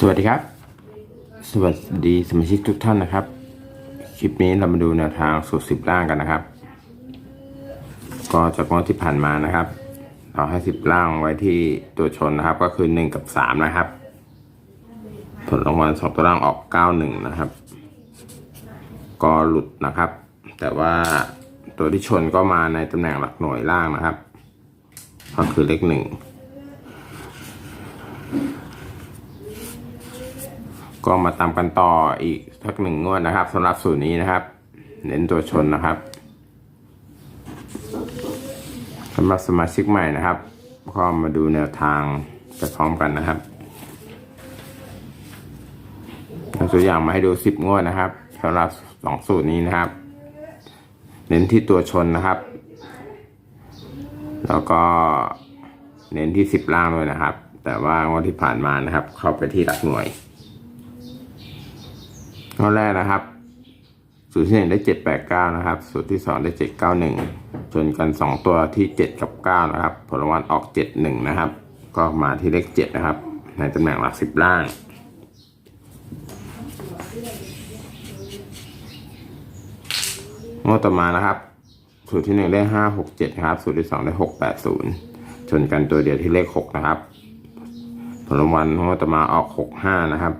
สวัสดีครับ สวัสดีสมาชิกทุกท่านนะครับ คลิปนี้เรามาดูแนวทางสูตรสิบล่างกันนะครับ ก็จากงวดที่ผ่านมานะครับ เราให้สิบล่างไว้ที่ตัวชนนะครับ ก็คือหนึ่งกับสามนะครับ ผลรางวัลสองตัวล่างออกเก้าหนึ่งนะครับ ก็หลุดนะครับ แต่ว่าตัวที่ชนก็มาในตำแหน่งหลักหน่วยล่างนะครับ ก็คือเลขหนึ่ง ก็มาตามกันต่ออีกสักหนึ่งงวดนะครับสำหรับสูตรนี้นะครับ เน้นตัวชนนะครับสำหรับสมาชิกใหม่นะครับก็มาดูแนวทางไปพร้อมกันนะครับตัวอย่างมาให้ดูสิบงวดนะครับสำหรับสองสูตรนี้นะครับ เน้นที่ตัวชนนะครับ แล้วก็เน้นที่สิบล่างด้วยนะครับ แต่ว่างวดที่ผ่านมานะครับ เข้าไปที่หลักหน่วย ข้อแรกนะครับ สูตรที่หนึ่งได้เจ็ดแปดเก้านะครับ สูตรที่สองได้เจ็ดเก้าหนึ่งชนกันสองตัวที่เจ็ดกับเก้านะครับ ผลรางวัลออกเจ็ดหนึ่งนะครับ ก็มาที่เลขเจ็ดนะครับ ในตำแหน่งหลักสิบล่างงวดต่อมานะครับ สูตรที่หนึ่งได้ห้าหกเจ็ดครับ สูตรที่สองได้หกแปดศูนย์ชนกันตัวเดียวที่เลขหกนะครับ ผลรางวัลงวดต่อมาออกหกห้านะครับ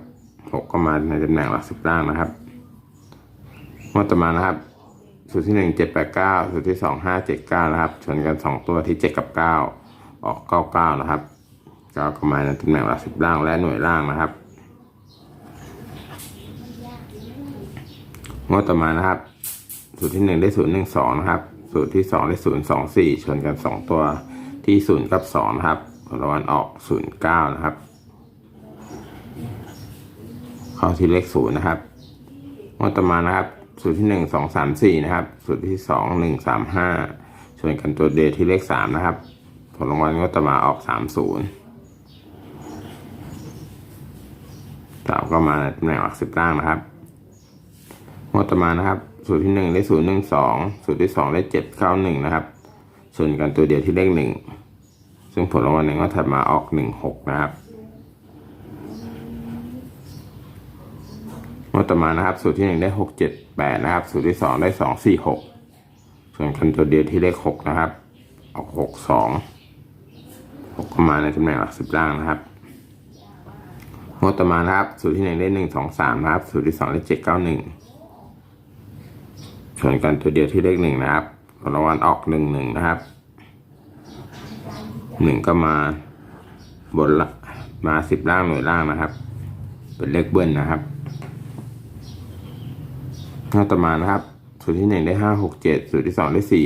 หกก็มาในตำแหน่งหลักสิบล่างนะครับงวดต่อมานะครับ สูตรที่หนึ่งเจ็ดแปดเก้าสูตรที่สองห้าเจ็ดเก้านะครับ ชนกันสองตัวที่เจ็ดกับเก้าออกเก้าเก้านะครับเก้าก็มาในตำแหน่งหลักสิบล่างและหน่วยล่างนะครับงวดต่อมานะครับ สูตรที่หนึ่งได้ศูนย์หนึ่งสองนะครับ สูตรที่สองได้ศูนย์สองสี่ชนกันสองตัวที่ศูนย์กับสองนะครับผลรางวัลออกศูนย์เก้านะครับ เข้าที่เลขศูนย์นะครับงวดต่อมานะครับ สูตรที่หนึ่งสองสามสี่นะครับ สูตรที่สองหนึ่งสามห้าชนกันตัวเดทที่เลขสามนะครับ ผลรางวัลงวดต่อมาออกสามศูนย์สามก็มาในตำแหน่งหลักสิบล่างนะครับงวดต่อมานะครับ สูตรที่หนึ่งได้ศูนย์หนึ่งสองสูตรที่สองได้เจ็ดเก้าหนึ่งนะครับชนกันตัวเดียวที่เลขหนึ่งซึ่งผลรางวัลในงวดถัดมาออกหนึ่งหกนะครับ งวดต่อมานะครับ สูตรที่หนึ่งได้หกเจ็ดแปดนะครับ สูตรที่สองได้สองสี่หกส่วนคันตัวเดียวที่เลขหกนะครับออกหกสองหกเข้ามาในตำแหน่งหลักสิบล่างนะครับงวดต่อมานะครับ สูตรที่หนึ่งได้หนึ่งสองสามนะครับ สูตรที่สองได้เจ็ดเก้าหนึ่งส่วนกันตัวเดียวที่เลขหนึ่งนะครับรางวัลออกหนึ่งหนึ่งนะครับหนึ่งก็มาบนละมาสิบล่างหน่วยล่างนะครับ เป็นเลขเบิ้ลนะครับ งวดต่อมานะครับ สูตรที่หนึ่งได้ห้าหกเจ็ดสูตรที่สองได้สี่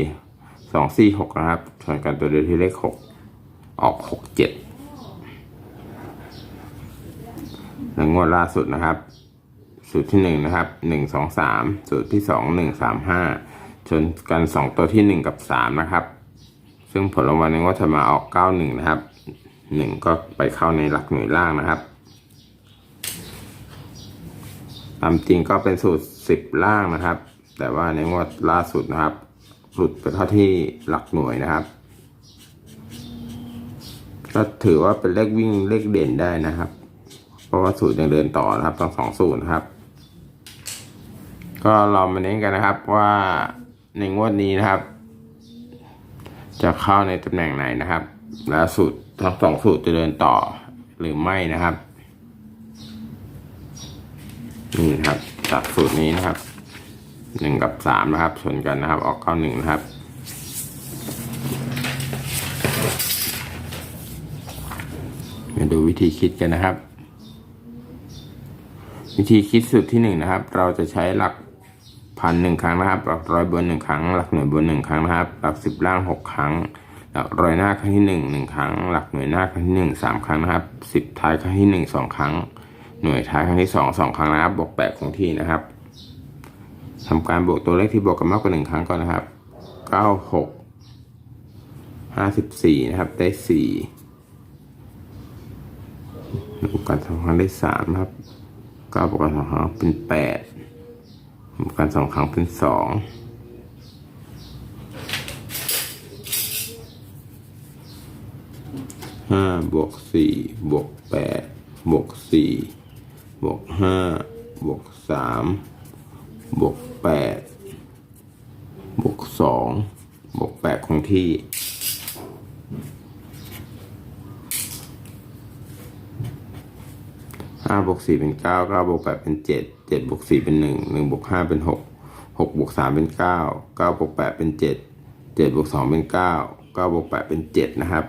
สองสี่หกนะครับส่วนกันตัวเดียวที่เลขหกออกหกเจ็ดและงวดล่าสุดนะครับ สูตรที่หนึ่งนะครับหนึ่งสองสามสูตรที่สองหนึ่งสามห้าชนกันสองตัวที่หนึ่งกับสามนะครับ ซึ่งผลรางวัลในงวดถัดมาออกเก้าหนึ่งนะครับหนึ่งก็ไปเข้าในหลักหน่วยล่างนะครับ ตามจริงก็เป็นสูตรสิบล่างนะครับ แต่ว่าในงวดล่าสุดนะครับ หลุดไปเข้าที่หลักหน่วยนะครับก็ถือว่าเป็นเลขวิ่งเลขเด่นได้นะครับ เพราะว่าสูตรยังเดินต่อนะครับทั้งสองสูตรนะครับ ก็เรามาเน้นกันนะครับว่าในงวดนี้นะครับ จะเข้าในตำแหน่งไหนนะครับ และสูตรทั้งสองสูตรจะเดินต่อหรือไม่นะครับ นี่นะครับจากสูตรนี้นะครับหนึ่งกับสามนะครับชนกันนะครับ ออกเก้าหนึ่งนะครับ มาดูวิธีคิดกันนะครับ วิธีคิดสูตรที่หนึ่งนะครับ เราจะใช้หลักพันหนึ่งครั้งนะครับ หลักร้อยบนหนึ่งครั้ง หลักหน่วยบนหนึ่งครั้งนะครับ หลักสิบล่างหกครั้ง หลักร้อยหน้าครั้งที่หนึ่งหนึ่งครั้ง หลักหน่วยหน้าครั้งที่หนึ่งสามครั้งนะครับสิบท้ายครั้งที่หนึ่งสองครั้ง หน่วยท้ายครั้งที่สองสองครั้งนะครับ บวกแปดคงที่นะครับทำการบวกตัวเลขที่บวกกันมากกว่าหนึ่งครั้งก่อนนะครับเก้าหกห้าสิบสี่นะครับ ได้สี่บวกกันสองครั้งได้สามนะครับเก้าบวกกันสองครั้งเป็นแปดบวกกันสองครั้งเป็นสองห้าบวกสี่บวกแปดบวกสี่ บวกห้าบวกสามบวกแปดบวกสองบวกแปดคงที่ ห้าบวกสี่เป็นเก้าเก้าบวกแปดเป็นเจ็ดเจ็ดบวกสี่เป็นหนึ่งหนึ่งบวกห้าเป็นหกหกบวกสามเป็นเก้าเก้าบวกแปดเป็นเจ็ดเจ็ดบวกสองเป็นเก้าเก้าบวกแปดเป็นเจ็ดนะครับ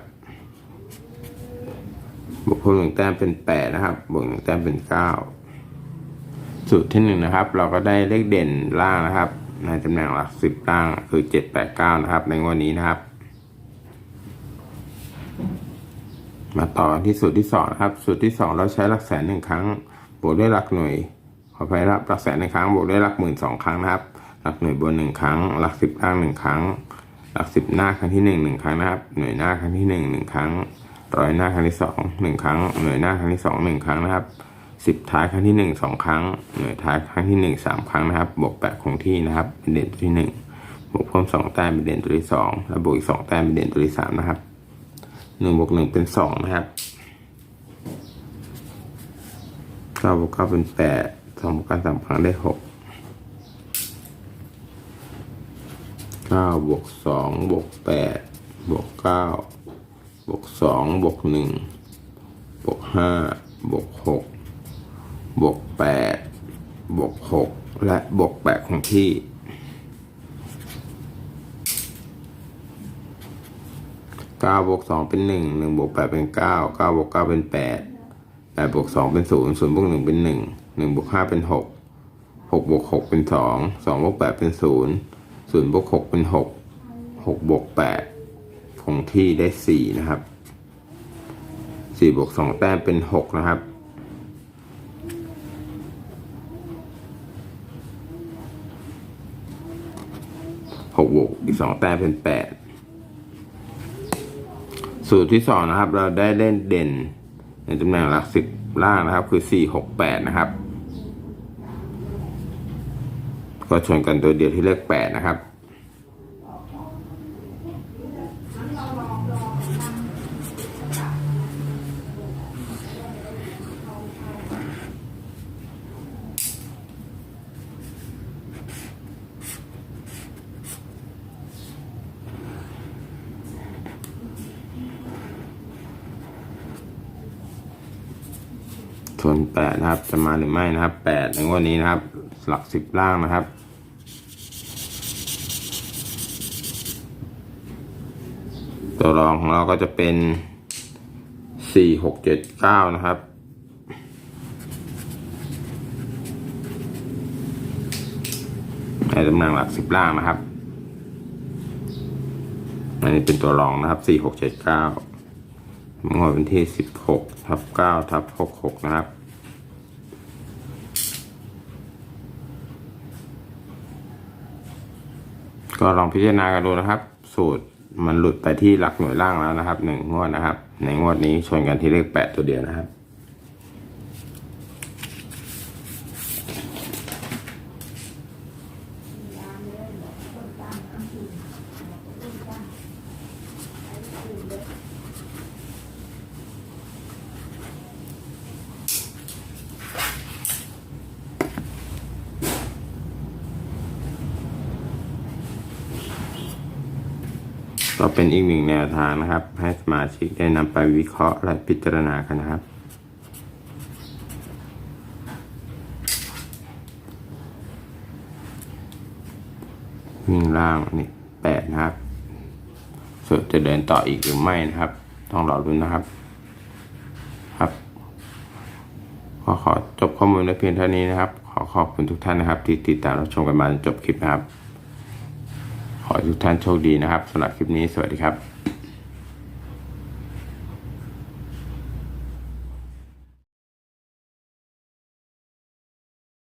บวกเพิ่มหนึ่งแต้มเป็นแปดนะครับบวกหนึ่งแต้มเป็นเก้าสูตรที่หนึ่งนะครับ เราก็ได้เลขเด่นล่างนะครับ ในตำแหน่งหลักสิบล่างคือเจ็ดแปดเก้านะครับ ในงวันนี้นะครับ มาต่อที่สูตรที่สองนะครับ สูตรที่สองเราใช้หลักแสนหนึ่งครั้ง บวกด้วยหลักหน่วยขอไปรับหลักแสนหนึ่งครั้งบวกด้วยหลักหมื่นสองครั้งนะครับ หลักหน่วยบนหนึ่งครั้ง หลักสิบล่างหนึ่งครั้ง หลักสิบหน้าครั้งที่หนึ่งหนึ่งครั้งนะครับ หน่วยหน้าครั้งที่หนึ่งหนึ่งครั้ง ร้อยหน้าครั้งที่สองหนึ่งครั้ง หน่วยหน้าครั้งที่สองหนึ่งครั้งนะครับสิบท้ายครั้งที่หนึ่งสองครั้ง หน่วยท้ายครั้งที่หนึ่งสามครั้งนะครับ บวกแปดคงที่นะครับ เป็นเด่นตัวที่หนึ่งบวกเพิ่มสองแต้มเป็นเด่นตัวที่สองแล้วบวกอีกสองแต้มเป็นเด่นตัวที่สามนะครับหนึ่งบวกหนึ่งเป็นสองนะครับเก้าบวกเก้าเป็นแปดสองบวกก้าสามครั้งได้หกเก้าบวกสองบวกแปดบวกเก้า บวกสองบวกหนึ่งบวกห้าบวกหกบวกแปดบวกหกและบวกแปดของที่ เก้าบวกสองเป็นหนึ่งหนึ่งบวกแปดเป็นเก้าเก้าบวกเก้าเป็นแปดแปดบวกสองเป็นศูนย์ศูนย์บวกหนึ่งเป็นหนึ่งหนึ่งบวกห้าเป็นหกหกบวกหกเป็นสองสองบวกแปดเป็นศูนย์ศูนย์บวกหกเป็นหกหกบวกแปด คงที่ได้สี่นะครับสี่บวกสองแต้มเป็นหกนะครับ หกบวกอีกสองแต้มเป็นแปดสูตรที่สองนะครับ เราได้เล่นเด่น ในตำแหน่งหลักสิบล่างนะครับ คือสี่หกแปดนะครับ ก็ชนกันตัวเดียวที่เลขแปดนะครับ ส่วนแปดนะครับ จะมาหรือไม่นะครับแปดในงวันนี้นะครับ หลักสิบล่างนะครับตัวรองของเราก็จะเป็นสี่หกเจ็ดเก้านะครับ ในตำแหน่งหลักสิบล่างนะครับ อันนี้เป็นตัวรองนะครับสี่หกเจ็ดเก้างวดวันที่สิบหกทับเก้าทับหกหกนะครับ ก็ลองพิจารณากันดูนะครับ สูตรมันหลุดไปที่หลักหน่วยล่างแล้วนะครับหนึ่งงวดนะครับ ในงวดนี้ชนกันที่เลขแปดตัวเดียวนะครับ ก็เป็นอีกหนึ่งแนวทางนะครับ ให้สมาชิกได้นำไปวิเคราะห์และพิจารณากันนะครับวิ่งล่างนี่แปดนะครับส่วนจะเดินต่ออีกหรือไม่นะครับ ต้องรอรุ้นนะครับ ครับก็ขอจบข้อมูลไว้เพียงเท่านี้นะครับ ขอขอบคุณทุกท่านนะครับ ที่ติดตามรับชมกันมาจนจบคลิปนะครับ ขอให้ทุกท่านโชคดีนะครับสำหรับคลิปนี้สวัสดีครับ